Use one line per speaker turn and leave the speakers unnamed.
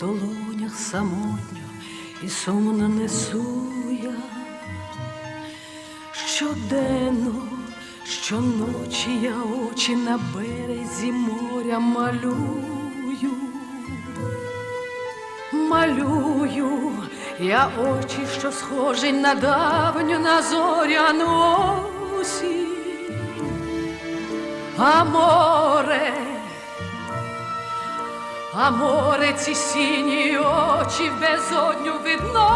долонях самотньо і сумно несу я. Щоденно, щоночі я очі на березі моря малюю, малюю я очі, що схожі на давню на зоряну осінь. А море, а море ці сіні очі в безодню видно